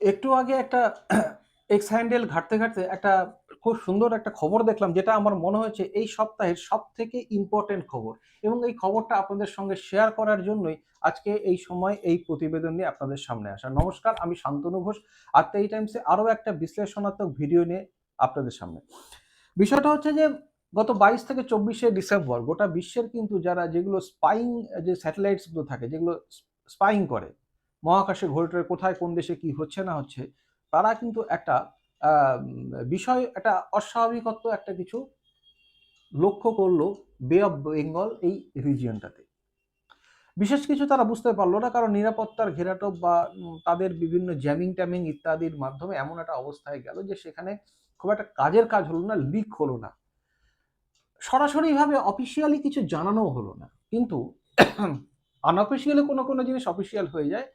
একটু আগে একটা এক্স হ্যান্ডেল ঘাটতে ঘাটতে একটা খুব সুন্দর একটা খবর দেখলাম, যেটা আমার মনে হয়েছে এই সপ্তাহের সব থেকে ইম্পর্টেন্ট খবর। এবং এই খবরটা আপনাদের সঙ্গে শেয়ার করার জন্যই আজকে এই সময় এই প্রতিবেদন নিয়ে আপনাদের সামনে আসা। নমস্কার, আমি শান্তনু ঘোষ আর এই টাইমসে আরও একটা বিশ্লেষণাত্মক ভিডিও নিয়ে আপনাদের সামনে। বিষয়টা হচ্ছে যে গত বাইশ থেকে চব্বিশে ডিসেম্বর গোটা বিশ্বের কিন্তু যারা যেগুলো স্পাইং যে স্যাটেলাইটসগুলো থাকে, যেগুলো স্পাইং করে মহাকাশে ঘুরে কোথায়, কোন দেশে কি হচ্ছে না হচ্ছে, তারা কিন্তু একটা বিষয়, একটা অস্বাভাবিকত্ব, একটা কিছু লক্ষ্য করল বে অফ বেঙ্গল এই রিজিয়নটাতে বিশেষ কিছু তারা বুঝতে পারল না, কারণ নিরাপত্তার ঘেরাটোপ বা তাদের বিভিন্ন জ্যামিং ট্যামিং ইত্যাদির মাধ্যমে এমন একটা অবস্থায় গেল যে সেখানে খুব একটা কাজের কাজ হলো না লিক হলো না। সরাসরিভাবে অফিসিয়ালি কিছু জানানো হলো না, কিন্তু আনঅফিসিয়ালি কোনো কোনো জিনিস অফিসিয়াল হয়ে যায়।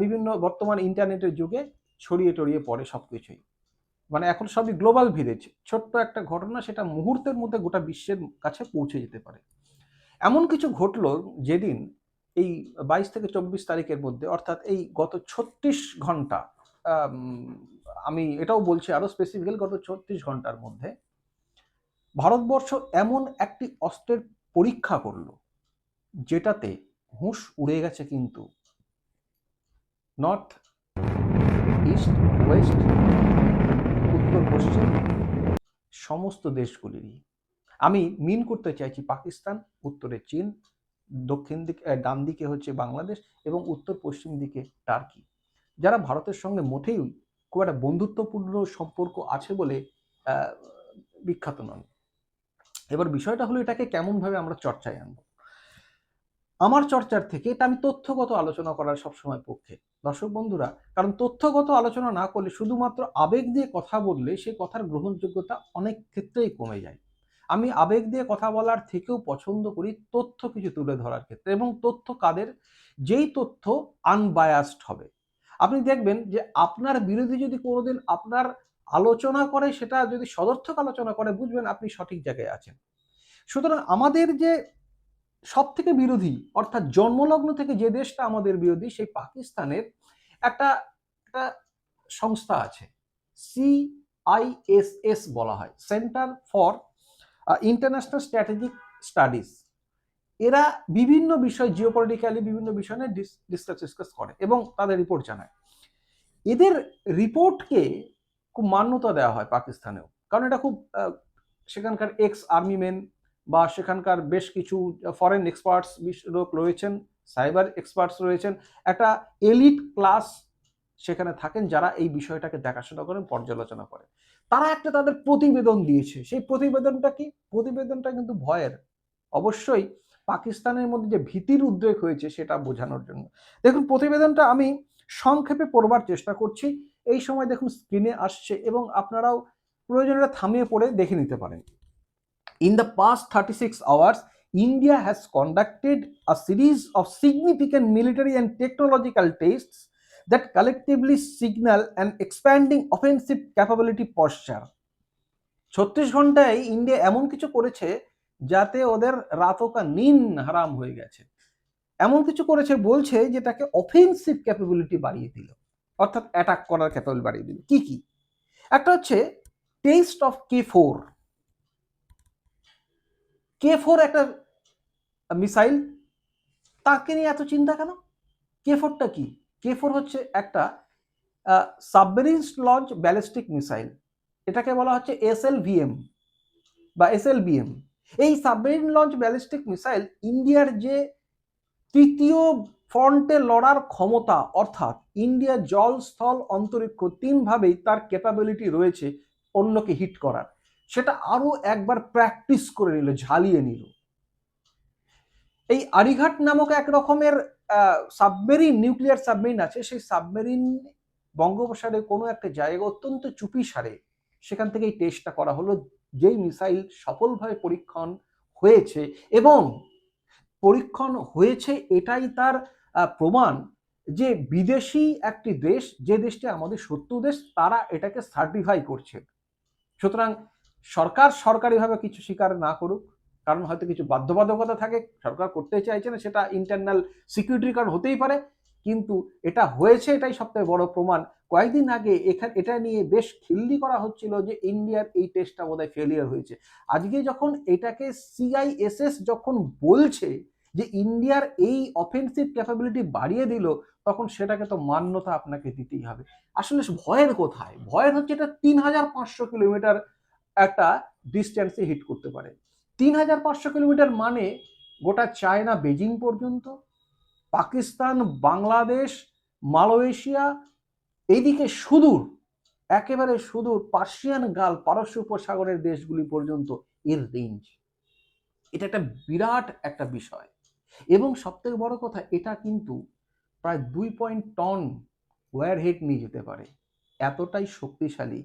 বিভিন্ন বর্তমান ইন্টারনেটের যুগে ছড়িয়ে টড়িয়ে পড়ে সব কিছুই মানে এখন সবই গ্লোবাল ভিলেজ ছোট্ট একটা ঘটনা সেটা মুহূর্তের মধ্যে গোটা বিশ্বের কাছে পৌঁছে যেতে পারে। এমন কিছু ঘটলো যেদিন এই বাইশ থেকে চব্বিশ তারিখের মধ্যে, অর্থাৎ এই গত ছত্রিশ ঘণ্টা, আমি এটাও বলছি আরও স্পেসিফিক্যালি গত ছত্রিশ ঘণ্টার মধ্যে, ভারতবর্ষ এমন একটি অস্ত্রের পরীক্ষা করল, যেটাতে হুঁশ উড়ে গেছে কিন্তু নর্থ, ইস্ট, ওয়েস্ট, উত্তর, পশ্চিম, সমস্ত দেশগুলিরই। আমি মিন করতে চাইছি পাকিস্তান, উত্তরে চীন, দক্ষিণ দিকে ডান দিকে হচ্ছে বাংলাদেশ এবং উত্তর পশ্চিম দিকে টার্কি। যারা ভারতের সঙ্গে মোটেই খুব একটা বন্ধুত্বপূর্ণ সম্পর্ক আছে বলে বিখ্যাত নন। এবার বিষয়টা হলো এটাকে কেমনভাবে আমরা চর্চায় আনব। আমার চর্চার থেকে এটা আমি তথ্যগত আলোচনা করার সবসময় পক্ষে। দর্শক বন্ধুরা, কারণ তথ্যগত আলোচনা না করলে শুধুমাত্র আবেগ দিয়ে কথা বললে সেই কথার গ্রহণযোগ্যতা অনেক ক্ষেত্রেই কমে যায়। আমি আবেগ দিয়ে কথা বলার থেকেও পছন্দ করি তথ্য কিছু তুলে ধরার ক্ষেত্রে এবং তথ্য কাদের? যেই তথ্য আনবায়াসড হবে। আপনি দেখবেন যে আপনার বিরোধী যদি কোনোদিন আপনার আলোচনা করে, সেটা যদি সদর্থক আলোচনা করে, বুঝবেন আপনি সঠিক জায়গায় আছেন। সুতরাং আমাদের যে সব থেকে বিরোধী, অর্থাৎ জন্মলগ্ন থেকে যে দেশটা আমাদের বিরোধী, সেই পাকিস্তানের একটা একটা সংস্থা আছে সিআইএসএস বলা হয় centre for international strategic studies এরা বিভিন্ন বিষয় জিওপলিটিক্যালি বিভিন্ন বিষয় নিয়ে ডিসকাস ডিসকাস করে এবং তাদের রিপোর্ট জানায়। এদের রিপোর্টকে খুব মান্যতা দেওয়া হয় পাকিস্তানেও। কারণ এটা খুব সেখানকার এক্স আর্মি মেন বা সেখানকার বেশ কিছু ফরেন এক্সপার্টস লোক রয়েছেন সাইবার এক্সপার্টস রয়েছেন, একটা এলিট ক্লাস সেখানে থাকেন যারা এই বিষয়টাকে দেখাশোনা করেন, পর্যালোচনা করেন। তারা একটা তাদের প্রতিবেদন দিয়েছে। সেই প্রতিবেদনটা কি? প্রতিবেদনটা কিন্তু ভয়ের। অবশ্যই পাকিস্তানের মধ্যে যে ভীতির উদ্রেক হয়েছে সেটা বোঝানোর জন্য। দেখুন, প্রতিবেদনটা আমি সংক্ষেপে পড়বার চেষ্টা করছি। এই সময় দেখুন স্ক্রিনে আসছে এবং আপনারাও প্রয়োজনীয়টা থামিয়ে পড়ে দেখে নিতে পারেন। In the past 36 hours, India has conducted a series of significant military and technological tests that collectively signal an expanding offensive capability posture. ছত্রিশ ঘন্টায় ইন্ডিয়া এমন কিছু করেছে যাতে ওদের রাতকা নিন হারাম হয়ে গেছে এমন কিছু করেছে বলছে যেটাকে অফেন্সিভ ক্যাপাবিলিটি বাড়িয়ে দিল অর্থাৎ অ্যাটাক করার ক্যাপাবিলিটি বাড়িয়ে দিল কি কি একটা হচ্ছে test of K four K four একটা মিসাইল তাকে নিয়ে এত চিন্তা কেন? কে ফোরটা কি? কে ফোর হচ্ছে একটা সাবমেরিন লঞ্চ ব্যালিস্টিক মিসাইল এটাকে বলা হচ্ছে এসএলভিএম বা এসএলবিএম এই সাবমেরিন লঞ্চ ব্যালিস্টিক মিসাইল ইন্ডিয়ার যে তৃতীয় ফ্রন্টে লড়ার ক্ষমতা, অর্থাৎ ইন্ডিয়া জল স্থল অন্তরিক্ষ তিনভাবেই তার ক্যাপাবিলিটি রয়েছে অন্যকে হিট করার। সেটা আরও একবার প্র্যাকটিস করে নিল, ঝালিয়ে নিল। এই আরিঘাট নামক এক রকমের সাবমেরিন নিউক্লিয়ার সাবমেরিন আছে। সেই সাবমেরিন বঙ্গোপসাগরে কোনো একটা জায়গা অত্যন্ত চুপি সারে। সেখান থেকে এই টেস্টটা করা হলো। যেই মিসাইল সফলভাবে পরীক্ষণ হয়েছে এবং পরীক্ষণ হয়েছে এটাই তার প্রমাণ যে বিদেশি একটি দেশ, যে দেশটি আমাদের শত্রু দেশ, তারা এটাকে সার্টিফাই করছে। সুতরাং সরকার সরকারিভাবে কিছু স্বীকার না করুক, কারণ হয়তো কিছু বাধ্যবাধকতা থাকে, সরকার করতে চাইছে না, সেটা ইন্টারনাল সিকিউরিটির কারণ হতেই পারে, কিন্তু এটা হয়েছে এটাই সবথেকে বড় প্রমাণ। কয়েকদিন আগে এখানে, এটা নিয়ে বেশ খিল্লি করা হচ্ছিল যে ইন্ডিয়ার এই টেস্টটা বোধহয় ফেলিয়ার হয়েছে। আজকে যখন এটাকে সিআইএসএস যখন বলছে যে ইন্ডিয়ার এই অফেন্সিভ ক্যাপাবিলিটি বাড়িয়ে দিল, তখন সেটাকে তো মান্যতা আপনাকে দিতেই হবে। আসলে ভয়ের কোথায়? ভয়ের হচ্ছে এটা তিন হাজার পাঁচশো কিলোমিটার একটা ডিস্টেন্সে হিট করতে পারে। তিন হাজার পাঁচশো কিলোমিটার মানে গোটা চায়না বেজিং পর্যন্ত, পাকিস্তান, বাংলাদেশ, মালয়েশিয়া এইদিকে সুদূর, একেবারে সুদূর পার্সিয়ান গাল পারস্য উপসাগরের দেশগুলি পর্যন্ত এর রেঞ্জ এটা একটা বিরাট একটা বিষয়। এবং সবথেকে বড় কথা, এটা কিন্তু প্রায় দুই পয়েন্ট টন ওয়ার হেড নিয়ে যেতে পারে। এতটাই শক্তিশালী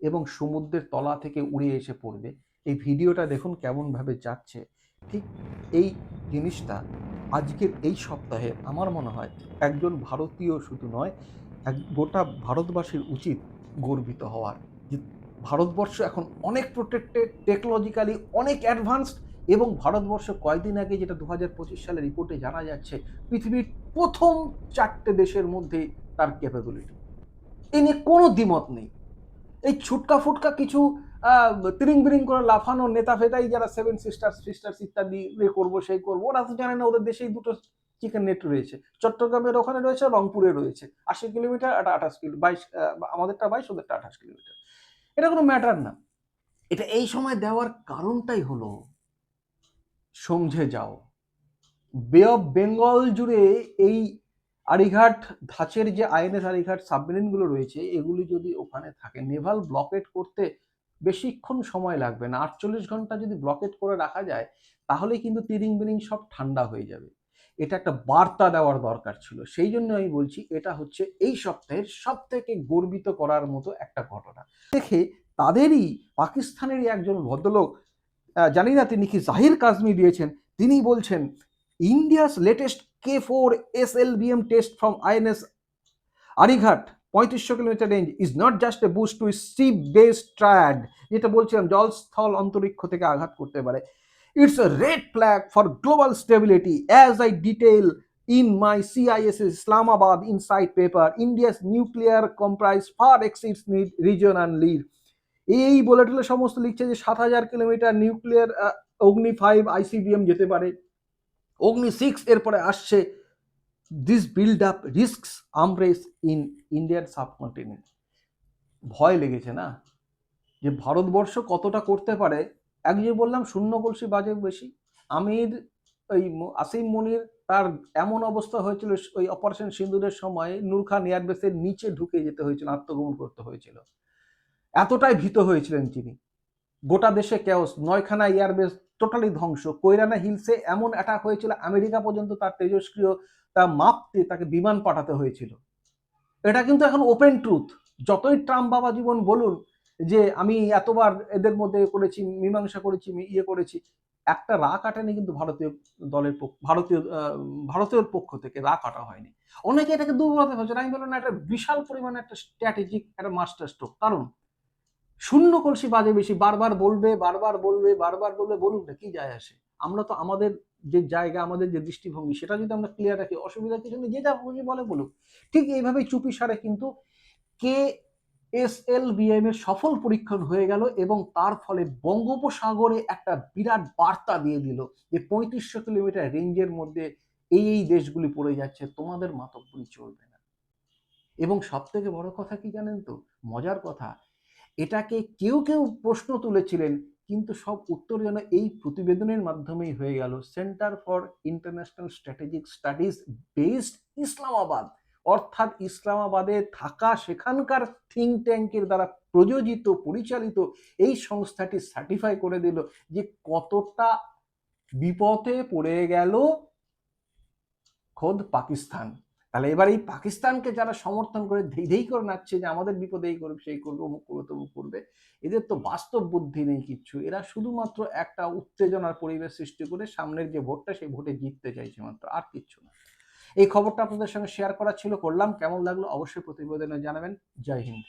এবং সমুদ্রের তলা থেকে উড়ে এসে পড়বে। এই ভিডিওটা দেখুন কেমনভাবে যাচ্ছে। ঠিক এই জিনিসটা আজকের এই সপ্তাহে আমার মনে হয় একজন ভারতীয় শুধু নয়, এক গোটা ভারতবাসীর উচিত গর্বিত হওয়ার। যে ভারতবর্ষ এখন অনেক প্রোটেক্টেড টেকনোলজিক্যালি অনেক অ্যাডভান্সড এবং ভারতবর্ষ কয়েকদিন আগে যেটা দু হাজার পঁচিশ সালের রিপোর্টে জানা যাচ্ছে, পৃথিবীর প্রথম চারটে দেশের মধ্যে তার ক্যাপাবিলিটি এ নিয়ে কোনো দ্বিমত নেই। এই ছুটকা ফুটকা কিছু তিরিং বিরিং করে লাফানো নেতা ফেতাই যারা সেভেন সিস্টার্স সিস্টার্স ইত্যাদি এ করব, সেই করব, ওরা তো জানে না, ওদের দেশেই দুটো চিকেন নেট রয়েছে। চট্টগ্রামের ওখানে রয়েছে, রংপুরে রয়েছে। আশি কিলোমিটার আর আঠাশ কিলো, বাইশ আমাদেরটা বাইশ, ওদেরটা আঠাশ কিলোমিটার। এটা কোনো ম্যাটার না। এটা এই সময় দেওয়ার কারণটাই হলো, সমঝে যাও। বে অফ বেঙ্গল জুড়ে এই আরিঘাট ধাঁচের যে আইএনএস আরিঘাট সাবমেরিনগুলো রয়েছে, এগুলি যদি ওখানে থাকে, নেভাল ব্লকেট করতে বেশিক্ষণ সময় লাগবে না। আটচল্লিশ ঘণ্টা যদি ব্লকেট করে রাখা যায়, তাহলে কিন্তু তিরিং বিরিং সব ঠান্ডা হয়ে যাবে। এটা একটা বার্তা দেওয়ার দরকার ছিল। সেই জন্য আমি বলছি, এটা হচ্ছে এই সপ্তাহের সব থেকে গর্বিত করার মতো একটা ঘটনা। দেখে তাদেরই, পাকিস্তানেরই একজন ভদ্রলোক জানি না তিনি কি জাহির কাজমি দিয়েছেন, তিনি বলছেন, India's latest K four S L BM test from INS Arighaat পঁয়ত্রিশশো kilometre range is not just a boost to steep base triad যেটা বলছিলাম জলস্থল অন্তরিক্ষ থেকে আঘাত করতে পারে it's a red flag for global stability as I detail in my CIS Islamabad Insight paper, India's nuclear comprise far exceeds need, region and lead. এই বলেটলে সমস্ত লিখছে যে সাত হাজার kilometre nuclear Agni five ICBM যেতে পারে অগ্নি সিক্স এরপরে আসছে। This build up risks arms race in Indian subcontinent ভয় লেগেছে না? যে ভারতবর্ষ কতটা করতে পারে? এক যে বললাম, শূন্য কলসি বাজে বেশি। আমির, ওই আসিম মনির, তার এমন অবস্থা হয়েছিল, ওই অপারেশন সিন্দুরের সময় নূর খান এয়ারবেসের নিচে ঢুকে যেতে হয়েছিল, আত্মগোপন করতে হয়েছিল। এতটাই ভীত হয়েছিলেন তিনি। গোটা দেশে কেওস নয়খানা এয়ারবেস টোটালি ধ্বংস। কৈরানা হিলসে এমন অ্যাটাক হয়েছিল, আমেরিকা পর্যন্ত তার তেজস্ক্রিয় তা মাপতে তাকে বিমান পাঠাতে হয়েছিল। এটা কিন্তু এখন ওপেন ট্রুথ যতই ট্রাম্প বাবা জীবন বলুন, যে আমি এতবার এদের মধ্যে করেছি, মীমাংসা করেছি ইয়ে করেছি, একটা রা কাটেনি কিন্তু ভারতীয় দলের পক্ষ ভারতীয় ভারতীয় পক্ষ থেকে রা কাটা হয়নি। অনেকে এটাকে দুর্বলতা ভাবছেন আমি বললাম একটা বিশাল পরিমাণে একটা স্ট্র্যাটেজিক একটা মাস্টার স্ট্রোক কারণ শূন্য কলসি বাজে বেশি, বারবার বলবে বারবার বলবে বারবার বলবে বলুন না, কি যায় আসে? আমরা তো আমাদের যে জায়গা, আমাদের যে দৃষ্টিভঙ্গি, সেটা যদি আমরা ক্লিয়ার রাখি অসুবিধা কিছু নেই, যে যা বুঝি বলে বলুক। ঠিক এইভাবেই চুপি সারে কিন্তু কে এস এল বিএম এর সফল পরীক্ষণ হয়ে গেল এবং তার ফলে বঙ্গোপসাগরে একটা বিরাট বার্তা দিয়ে দিল যে পঁয়ত্রিশশো কিলোমিটার রেঞ্জের মধ্যে এই এই দেশগুলি পড়ে যাচ্ছে, তোমাদের মাতব্বরি চলবে না। এবং সব থেকে বড় কথা কি জানেন তো? মজার কথা এটাকে কেউ কেউ প্রশ্ন তুলেছিলেন, কিন্তু সব উত্তর যেন এই প্রতিবেদনের মাধ্যমেই হয়ে গেল। Centre for international strategic studies based Islamabad. অর্থাৎ ইসলামাবাদে থাকা সেখানকার থিঙ্ক ট্যাঙ্কের দ্বারা প্রযোজিত, পরিচালিত এই সংস্থাটি সার্টিফাই করে দিল যে কতটা বিপদে পড়ে গেল খোদ পাকিস্তান। তাহলে এবার এই পাকিস্তানকে যারা সমর্থন করে ধেই ধেই করে নাচছে যে আমাদের বিপদে এই করবে সেই করবে, অমুক করবে, তমুক করবে, এদের তো বাস্তব বুদ্ধি নেই কিচ্ছু এরা শুধুমাত্র একটা উত্তেজনার পরিবেশ সৃষ্টি করে সামনের যে ভোটটা, সেই ভোটে জিততে চাইছে মাত্র, আর কিচ্ছু না। এই খবরটা আপনাদের সঙ্গে শেয়ার করা ছিল, করলাম। কেমন লাগল অবশ্যই প্রতিবেদনে জানাবেন। জয় হিন্দ।